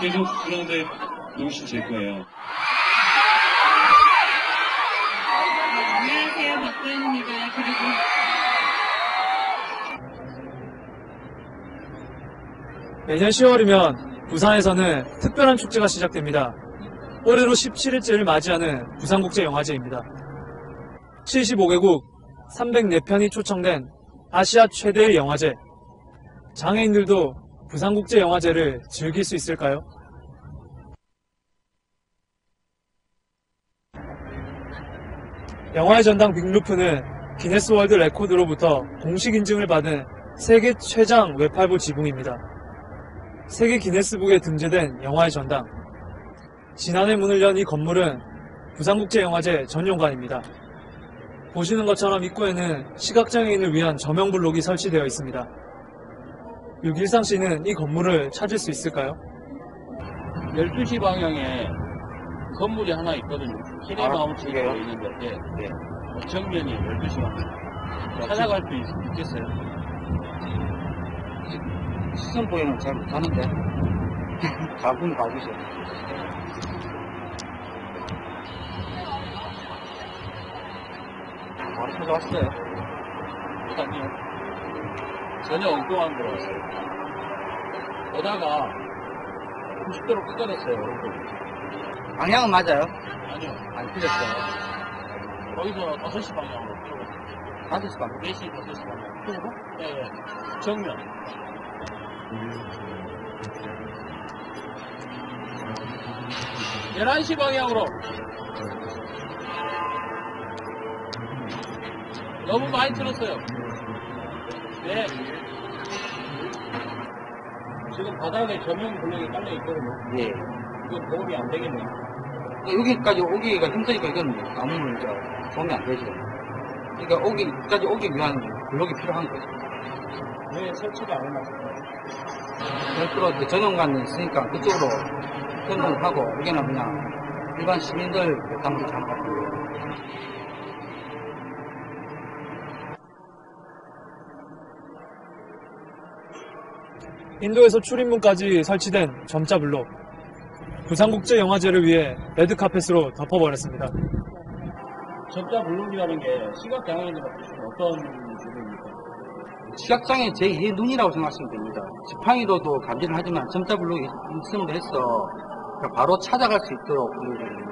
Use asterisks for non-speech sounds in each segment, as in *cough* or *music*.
계속 그라운드에 놓으시면 될 거예요. 안녕하세요, 박도현입니다. 그리고 매년 10월이면 부산에서는 특별한 축제가 시작됩니다. 올해로 17일째를 맞이하는 부산국제영화제입니다. 75개국 304편이 초청된 아시아 최대의 영화제. 장애인들도 부산국제영화제를 즐길 수 있을까요? 영화의 전당 빅루프는 기네스 월드 레코드로부터 공식 인증을 받은 세계 최장 외팔부 지붕입니다. 세계 기네스북에 등재된 영화의 전당. 지난해 문을 연 이 건물은 부산국제영화제 전용관입니다. 보시는 것처럼 입구에는 시각장애인을 위한 조명 블록이 설치되어 있습니다. 유길상 씨는 이 건물을 찾을 수 있을까요? 12시 방향에 건물이 하나 있거든요. 시네마우스가 그래요? 있는데, 예, 네. 어, 정면이 12시 방향. 찾아갈 수 있, 있겠어요? 시선 보이는 잘 못하는데. *laughs* 가분 가보세요. 바로 찾아왔어요. 아니요. 전혀 엉뚱한 데로 왔어요. 오다가 90도로 꺾어냈어요, 오른쪽. 방향은 맞아요. 아니요, 안 틀렸어요. 거기서 5시 방향으로 쭉. 다섯 시 반. 4시, 5시 방향. 쪽으로? 예, 예. 정면. 열한 시 방향으로. 너무 많이 틀었어요. 네. 지금 바닥에 조명 블록이 깔려 있거든요. 예. 이건 도움이 안 되겠네요. 여기까지 오기가 힘드니까 이건 아무 이제 도움이 안 되죠. 그러니까 오기까지 오기 위한 블록이 필요한 거죠. 왜 설치가 안 해놨을까요? 별도로 이제 전용관이 있으니까 그쪽으로 변동을 하고 여기는 그냥 일반 시민들 담도 잠깐 인도에서 출입문까지 설치된 점자 블록. 부산국제영화제를 위해 레드카펫으로 덮어버렸습니다. 점자 블록이라는 게 시각장애인들한테 어떤 부분입니까? 시각장애 제2의 눈이라고 생각하시면 됩니다. 지팡이로도 감지를 하지만 점자 블록이 있음으로 해서 그러니까 바로 찾아갈 수 있도록 만들거든요.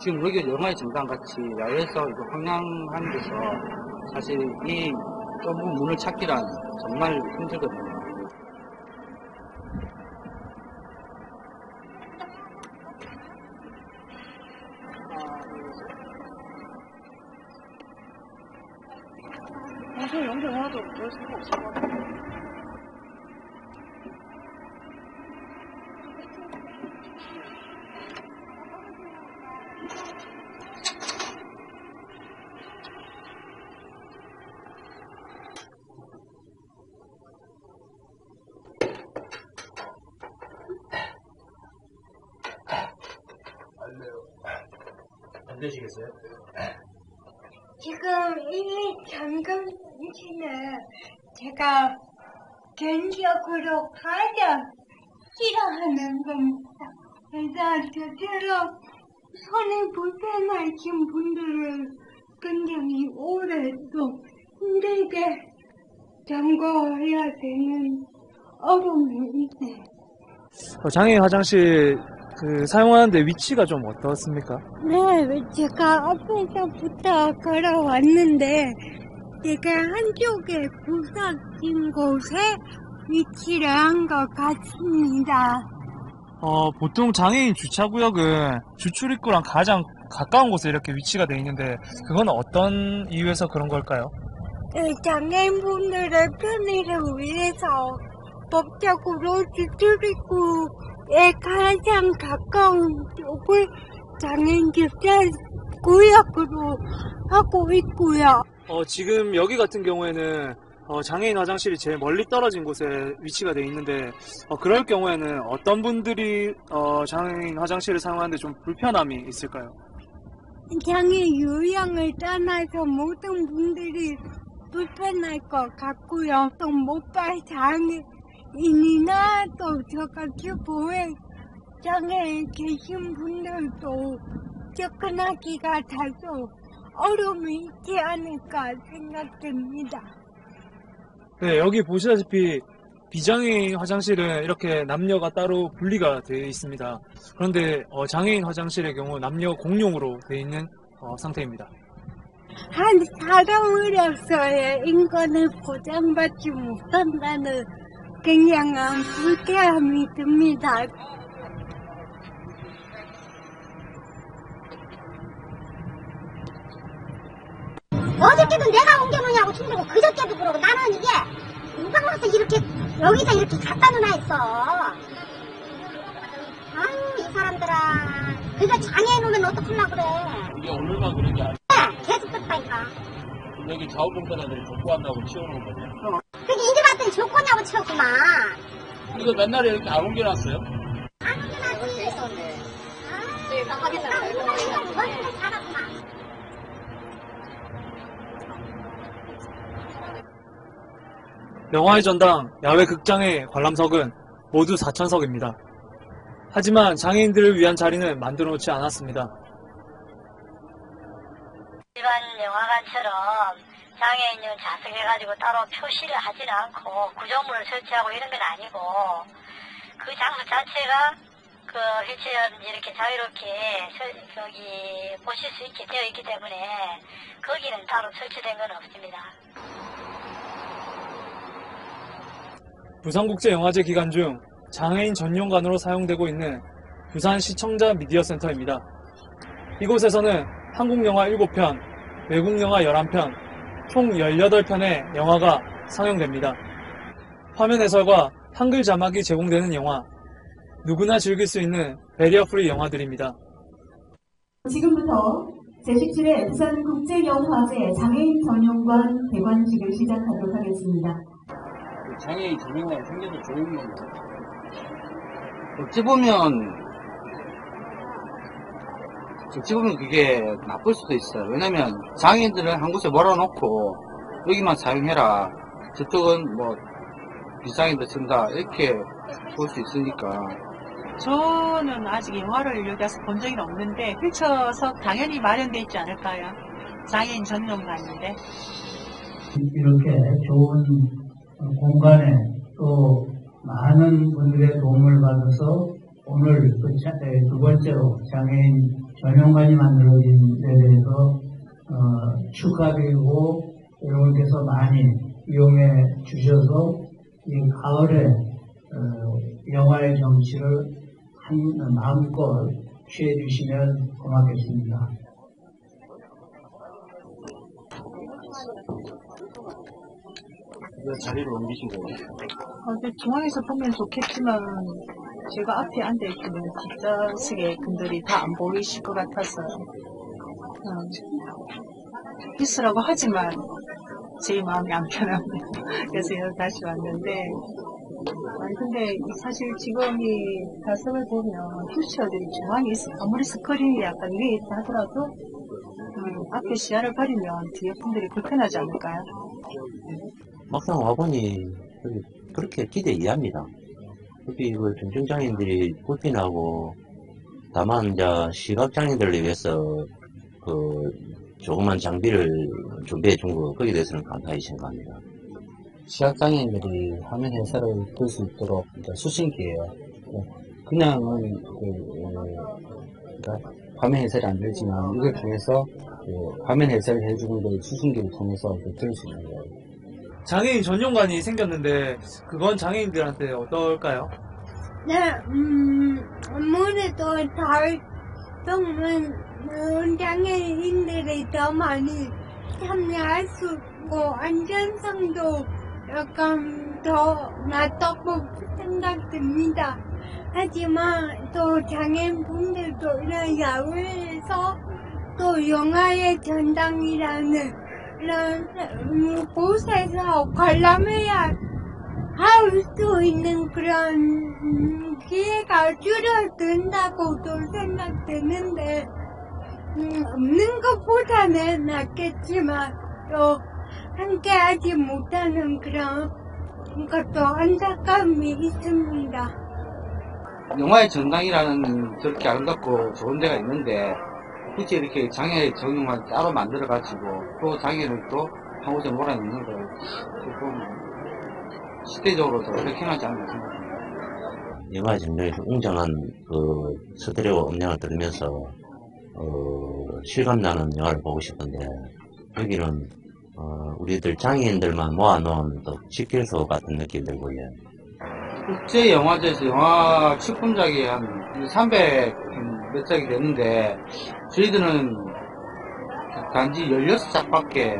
지금 여기 영화의 전당 같이 야외에서 이거 황량한 데서 사실 이 좁은 문을 찾기란 정말 힘들거든요. 영상 하나도 볼 수가 없을 것 같아요. 안 되시겠어요? 지금 이 잠금 정신은 제가 개인적으로 가장 싫어하는 겁니다. 그래서 저처럼 손에 불편하신 분들을 굉장히 오래 또 힘들게 점거해야 되는 어려움이 있네요. 어, 장애인 화장실 그 사용하는데 위치가 좀 어떻습니까? 네, 제가 앞에서부터 걸어왔는데 제가 한쪽에 부서진 곳에 위치를 한 것 같습니다. 어, 보통 장애인 주차구역은 주출입구랑 가장 가까운 곳에 이렇게 위치가 돼 있는데 그건 어떤 이유에서 그런 걸까요? 네, 장애인분들의 편의를 위해서 법적으로 주출입구에 가장 가까운 쪽을 장애인 주차 구역으로 하고 있고요. 어, 지금 여기 같은 경우에는 어, 장애인 화장실이 제일 멀리 떨어진 곳에 위치가 돼 있는데 어, 그럴 경우에는 어떤 분들이 어, 장애인 화장실을 사용하는데 좀 불편함이 있을까요? 장애 유형을 떠나서 모든 분들이 불편할 것 같고요. 또 못발 장애인이나 또 저같이 보행 장애에 계신 분들도 접근하기가 다소 어려움이 있지 않을까 생각됩니다. 네, 여기 보시다시피 비장애인 화장실은 이렇게 남녀가 따로 분리가 되어 있습니다. 그런데 어, 장애인 화장실의 경우 남녀 공용으로 되어 있는 어, 상태입니다. 한 사람으로서의 인권을 보장받지 못한다는 굉장한 불쾌함이 듭니다. 어저께도 내가 옮겨놓냐고 충고고 그저께도 그러고 나는 이게 누가 와서 이렇게 여기다 이렇게 갖다 놓나 했어. 아유 이 사람들아. 그거 장애인 오면 어떡하려고 그래. 이게 오늘만 그런 게 아니고 네, 계속 듣다니까. 여기 자원봉사자들이 족구 한다고 치워놓은 거냐. 그게 이제 봤더니 조건냐고 치웠구만. 이거 맨날에 이렇게 안 옮겨놨어요? 안 옮겨놨지 네, 나 확인했어요 잘하구만 영화의 전당 야외 극장의 관람석은 모두 4천석입니다. 하지만 장애인들을 위한 자리는 만들어 놓지 않았습니다. 일반 영화관처럼 장애인용 좌석해가지고 따로 표시를 하지는 않고 구조물을 설치하고 이런 건 아니고 그 장소 자체가 그 휠체어든지 이렇게 자유롭게 설- 거기 보실 수 있게 되어 있기 때문에 거기는 따로 설치된 건 없습니다. 부산국제영화제 기간 중 장애인 전용관으로 사용되고 있는 부산 시청자 미디어 센터입니다. 이곳에서는 한국 영화 7편, 외국 영화 11편, 총 18편의 영화가 상영됩니다. 화면 해설과 한글 자막이 제공되는 영화, 누구나 즐길 수 있는 베리어 프리 영화들입니다. 지금부터 제17회 부산국제영화제 장애인 전용관 대관식을 시작하도록 하겠습니다. 장애인 전용관이 생겨서 좋은 건데. 어찌 보면 어찌 보면 그게 나쁠 수도 있어요. 왜냐면 장애인들은 한 곳에 몰아놓고 여기만 사용해라. 저쪽은 뭐 비장애인들 쓴다 이렇게 볼 수 있으니까 저는 아직 영화를 여기 와서 본 적이 없는데 휠체어석 당연히 마련돼 있지 않을까요? 장애인 전용관인데. 이렇게 좋은 공간에 또 많은 분들의 도움을 받아서 오늘 그 두 번째로 장애인 전용관이 만들어진 데 대해서 어, 축하드리고 여러분께서 많이 이용해 주셔서 이 가을에 어, 영화의 정치를 한 마음껏 취해 주시면 고맙겠습니다. 왜 자리를 옮기신 거예요? 어, 근데 중앙에서 보면 좋겠지만 제가 앞에 앉아있기는 뒷좌석에 분들이 다 안 보이실 것 같아서 음, 있으라고 하지만 제 마음이 안 편합니다. *laughs* 그래서 여기 다시 왔는데 아니 근데 사실 지금 이 좌석을 보면 휠체어들이 중앙에 있어 아무리 스크린이 약간 위에 있다 하더라도 음, 앞에 시야를 가리면 뒤에 분들이 불편하지 않을까요? 막상 와보니 그렇게 기대 이해합니다. 여기 그 중증장애인들이 불편하고 다만 이제 시각장애인들을 위해서 그 조그만 장비를 준비해 준 거 거기에 대해서는 감사히 생각합니다. 시각장애인들이 화면 해설을 볼 수 있도록 수신기예요. 그냥은 그, 어, 그러니까 화면 해설이 안 되지만 이걸 통해서 그 화면 해설을 해주는 걸 수신기를 통해서 그 들을 수 있는 거예요. 장애인 전용관이 생겼는데 그건 장애인들한테 어떨까요? 네, 음, 아무래도 다ഴ്성은 장애인들이 더 많이 참여할 수 있고 안전성도 약간 더 낫다고 생각됩니다. 하지만 또 장애인분들도 이런 야외에서 또 영화의 전당이라는 음, 곳에서 관람해야 할 수 있는 그런 음, 기회가 줄어든다고도 생각되는데 음, 없는 것보다는 낫겠지만 또 함께하지 못하는 그런 것도 안타까움이 있습니다. 영화의 전당이라는 저렇게 아름답고 좋은 데가 있는데 굳이 이렇게 장애 전용만 따로 만들어 가지고 또 장애를 또 한 곳에 몰아넣는 걸 조금 시대적으로도 획행하지 않나 생각합니다. 영화 전쟁에서 웅장한 그 스테레오 음량을 들으면서 어, 실감나는 영화를 보고 싶은데 여기는 어, 우리들 장애인들만 모아놓은 또 식길소 같은 느낌이 들고요. 국제영화제에서 영화 출품작이 한 300 몇 작이 되는데 저희들은 단지 16작밖에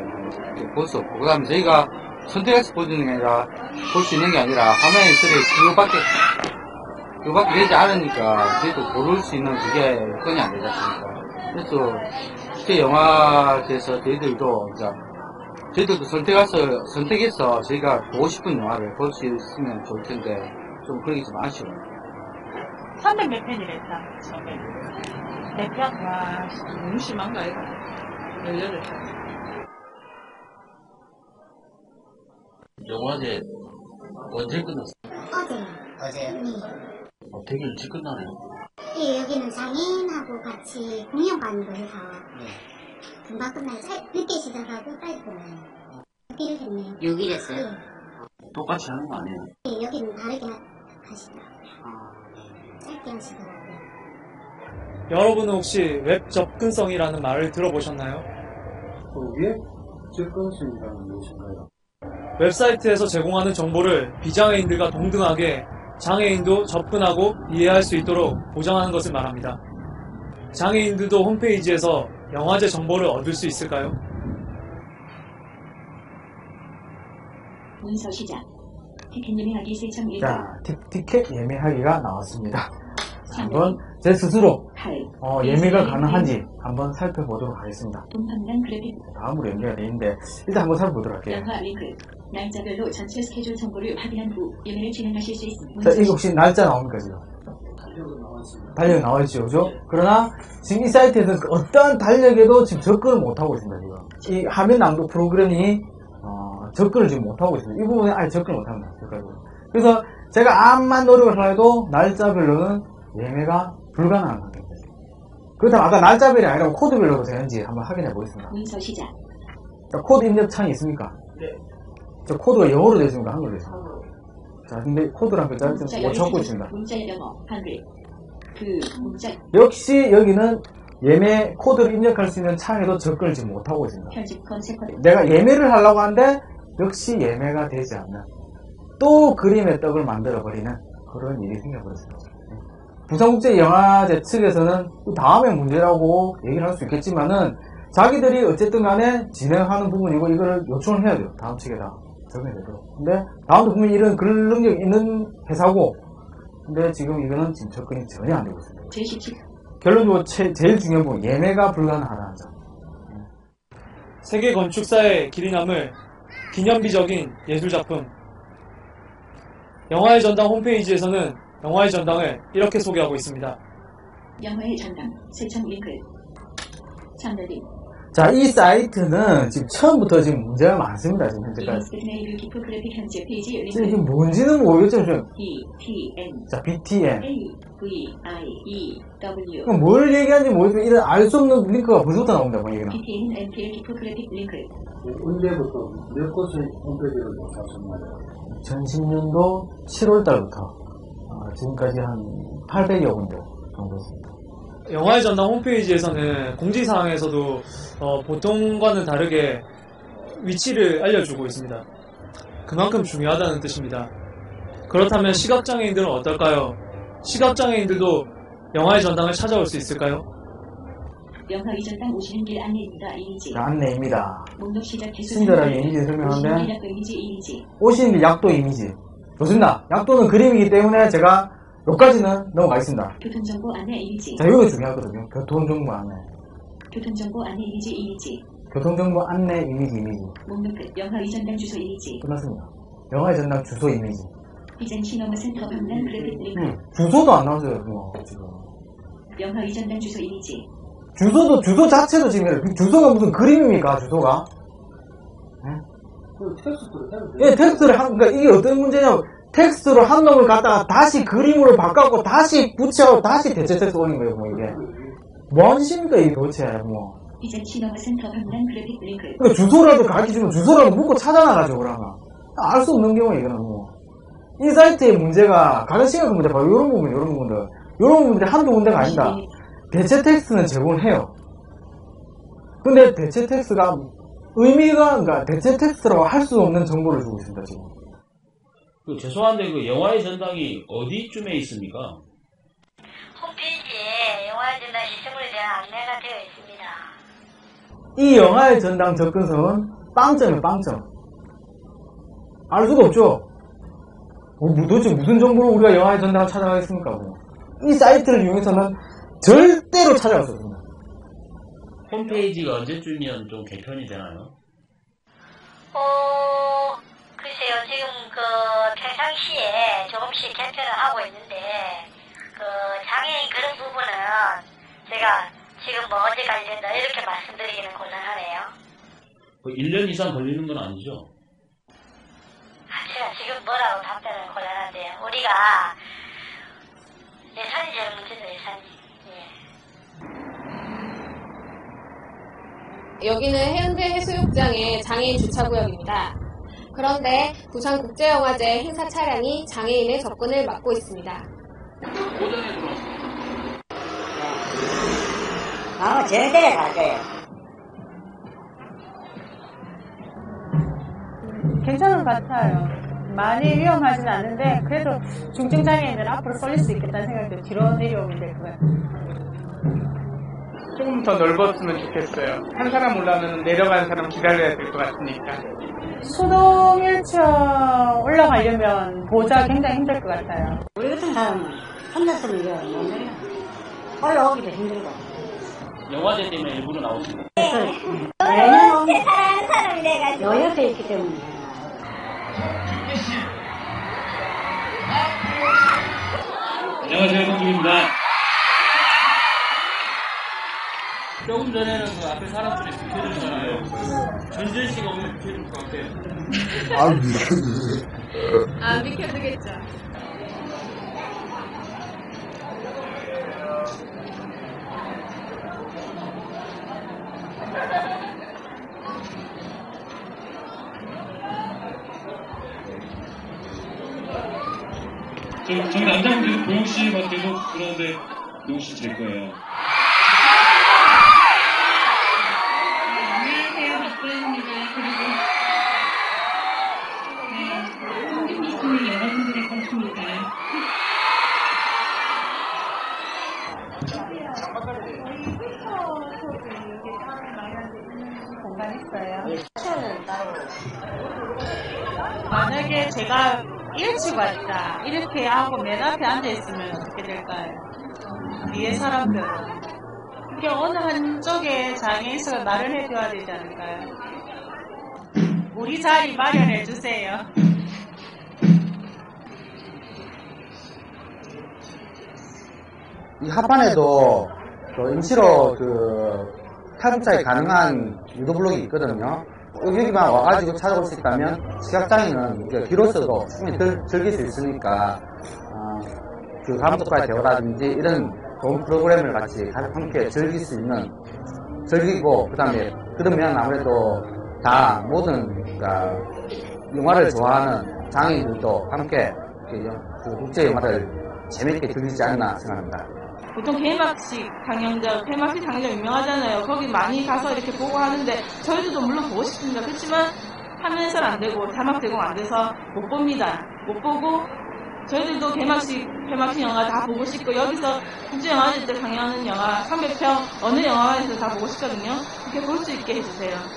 볼 수 없고 그 다음에 저희가 선택해서 보는 게 아니라 볼 수 있는 게 아니라 화면에 있으니 그거밖에 그거밖에 되지 않으니까 저희도 고를 수 있는 그게 여건이 안 되지 않습니까 그래서 국제영화제에서 저희들도 이제 저희들도 선택해서 선택해서 저희가 보고 싶은 영화를 볼 수 있으면 좋을 텐데 좀 그러기 좀 아쉬워요 300몇 편이랬다, 처음에. 네 편? 와, 너무 심한가, 이거. 18편. 영화제 언제 끝났어? 어제. 어제. 네. 어, 되게 일찍 끝나네요. 예, 여기는 장애인하고 같이 공연관으로 해서 네. 금방 끝나요. 살- 늦게 시작하고 빨리 끝나요. 여기를 했네요. 6일 했어요? 예. 똑같이 하는 거 아니에요? 예, 여기는 다르게 하- 하시더라고요. 짧게 하시더라고요. 여러분은 혹시 웹 접근성이라는 말을 들어보셨나요? 웹 접근성이라는 무엇인가요? 웹사이트에서 제공하는 정보를 비장애인들과 동등하게 장애인도 접근하고 이해할 수 있도록 보장하는 것을 말합니다. 장애인들도 홈페이지에서 영화제 정보를 얻을 수 있을까요? 문서 시작. 티켓 예매하기 1번. 자, 티, 티켓 예매하기가 나왔습니다. 자, 한번 제 스스로 8. 어, 예매가 가능한지 한번 살펴보도록 하겠습니다. 동판단 그래픽. 다음으로 연결이 되어 있는데 일단 한번 살펴보도록 할게요. 영화 링크. 날짜별로 전체 스케줄 정보를 확인한 후 예매를 진행하실 수 있습니다. 자, 이거 혹시 날짜 나옵니까 지금? 달력이 나와 있죠, 그죠? 그러나 지금 이 사이트에서 그 어떠한 달력에도 지금 접근을 못하고 있습니다, 지금. 이 화면 낭독 프로그램이 어, 접근을 지금 못하고 있습니다. 이 부분에 아예 접근을 못합니다. 그래서 제가 암만 노력을 해도 날짜별로는 예매가 불가능한 상태입니다. 그렇다면 아까 날짜별이 아니라 코드별로도 되는지 한번 확인해 보겠습니다. 문서 시작. 자, 코드 입력 창이 있습니까? 네. 저 코드가 영어로 되어 있습니까? 한글로 되어 있습니까? 자, 근데 코드란 글자를 좀 못 찾고 있습니다. 문자 영어 한글. 그 문자 역시 여기는 예매 코드를 입력할 수 있는 창에도 접근을 지금 못하고 있습니다. 편집. 내가 예매를 하려고 하는데 역시 예매가 되지 않는 또 그림의 떡을 만들어 버리는 그런 일이 생겨버렸습니다. 네. 부산국제영화제 측에서는 또 다음의 문제라고 얘기를 할 수 있겠지만은 자기들이 어쨌든 간에 진행하는 부분이고 이거를 요청을 해야 돼요. 다음 측에다 적용이 되도록. 근데 다음도 분명히 이런 그런 능력 있는 회사고 근데 지금 이거는 지금 접근이 전혀 안 되고 있습니다. 제17. 결론적으로 제, 제일 중요한 부분 예매가 불가능하다는 점. 세계 건축사의 길이 남을 기념비적인 예술 작품. 영화의 전당 홈페이지에서는 영화의 전당을 이렇게 소개하고 있습니다. 영화의 전당. 세청 링크. 참여림. 자, 이 사이트는 지금 처음부터 지금 문제가 많습니다. 지금 현재까지. 지금 이게. 뭔지는 모르겠지만, 지금 E T N 자, BTN. A V I E W. 그럼 뭘 얘기하는지 모르겠지만, 이런 알 수 없는 링크가 벌써부터 나옵니다, 뭐, 얘기는. BTN NPL 기프 그래픽 링크. 언제부터 몇 곳의 홈페이지를 조사하셨나요? 2010년도 7월 달부터 어, 지금까지 한 800여 군데 정도 있습니다. 영화의 전당 홈페이지에서는 공지사항에서도 어, 보통과는 다르게 위치를 알려주고 있습니다. 그만큼 중요하다는 뜻입니다. 그렇다면 시각장애인들은 어떨까요? 시각장애인들도 영화의 전당을 찾아올 수 있을까요? 영화 이전당 오시는 길 안내입니다. 이미지. 자, 안내입니다. 목록 시작 개수. 친절하게 이미지 설명하는데 오시는 길 약도 이미지 좋습니다. 약도는 그림이기 때문에 제가 여기까지는 넘어가겠습니다. 교통정보 안내 이미지. 자, 이거 중요하거든요. 교통정보 안내. 교통정보 안내 이미지 이미지. 교통정보 안내 이미지 이미지. 목록 끝. 영화 이전당 주소 이미지. 끝났습니다. 영화의 전당 주소 이미지. 비전 시너머 센터 방단 그래픽 링크. 음, 주소도 안 나왔어요, 뭐, 지금. 영화 이전당 주소 이미지. 주소도, 주소 자체도 지금. 주소가 무슨 그림입니까, 주소가? 돼요. 예, 텍스트를 한, 그러니까 이게 어떤 문제냐면, 텍스트로 한 놈을 갖다가 다시 그림으로 바꿔고 다시 붙여 다시 대체 텍스트 오는 거예요 뭐 이게. 뭔 짓입니까 이게 도대체 뭐. 이제 더 강한 그래픽 링크. 그러니까 주소라도 가르쳐주면 주소라도 묻고 찾아나가죠 그러면. 알 수 없는 경우에 이거는 뭐 이 사이트의 문제가 가장 심각한 문제 바로 이런 부분 이런 부분들. 이런 부분들이 한두 군데가 아니다. 대체 텍스트는 제공해요. 근데 대체 텍스트가 의미가 그러니까 대체 텍스트라고 할 수 없는 정보를 주고 있습니다 지금 그 죄송한데 그 영화의 전당이 어디쯤에 있습니까? 홈페이지에 영화의 전당 시스템에 대한 안내가 되어 있습니다. 이 영화의 전당 접근성은 빵점이에요, 빵점. 알 수가 없죠? 어, 뭐 도대체 무슨 정보로 우리가 영화의 전당을 찾아가겠습니까? 뭐. 이 사이트를 이용해서는 절대로 찾아갈 수 없습니다. 홈페이지가 언제쯤이면 좀 개편이 되나요? 어, 글쎄요, 지금 그 평상시에 조금씩 개편을 하고 있는데, 그 장애인 그런 부분은 제가 지금 뭐 언제까지 된다 이렇게 말씀드리기는 곤란하네요. 그 1년 이상 걸리는 건 아니죠? 아, 제가 지금 뭐라고 답변은 곤란한데요. 우리가 예산이 제일 문제죠, 예산이. 여기는 해운대 해수욕장의 장애인 주차구역입니다. 그런데 부산국제영화제 행사 차량이 장애인의 접근을 막고 있습니다. 아, 절대 갈 거예요. 괜찮은 것 같아요. 많이 위험하진 않은데 그래도 중증 장애인들 앞으로 쏠릴 수 있겠다는 생각도 뒤로 내려오면 될 것 같아요. 조금 더 넓었으면 좋겠어요. 한 사람 올라오면 내려가는 사람 기다려야 될 것 같으니까. 수동 1층 올라가려면 보자 굉장히 힘들 것 같아요. 우리 같은 사람은 혼자서는 이거 못 내려. 올라오기도 힘들고. 영화제 때문에 일부러 나오십니다. 매년 제 사랑하는 사람이 돼가지고. 요 옆에 있기 때문에. 안녕하세요, 성준입니다. 조금 전에는 그 앞에 사람들이 비켜줬잖아요. 전진 씨가 오면 비켜줄 것 같아요. 안 비켜주겠죠. 저, 저기 남자분 계속 보영 씨만 계속 그러는데 노영 씨제 거예요. 일찍 왔다 이렇게 하고 맨 앞에 앉아 있으면 어떻게 될까요? 위에 사람들은 이게 어느 한쪽에 장애인수가 말을 해줘야 되지 않을까요? 우리 자리 마련해 주세요. 이 합판에도 그 임시로 그 탈북자에 가능한 유도 블록이 있거든요. 여기만 와가지고 찾아올 수 있다면 시각장애는 그 귀로서도 충분히 들, 즐길 수 있으니까 어, 그 감독과의 대화라든지 이런 좋은 프로그램을 같이 함께 즐길 수 있는 즐기고 그 다음에 그러면 아무래도 다 모든 그러니까 영화를 좋아하는 장애인들도 함께 그 영- 그 국제 영화를 재밌게 즐기지 않나 생각합니다. 보통 개막식 강연장, 개막식 강연장 유명하잖아요. 거기 많이 가서 이렇게 보고 하는데 저희들도 물론 보고 싶습니다. 그렇지만 화면에서는 안 되고 자막 제공 안 돼서 못 봅니다. 못 보고 저희들도 개막식, 개막식 영화 다 보고 싶고 여기서 국제영화제 때 강연하는 영화 300편 어느 영화관에서 다 보고 싶거든요. 그렇게 볼 수 있게 해주세요.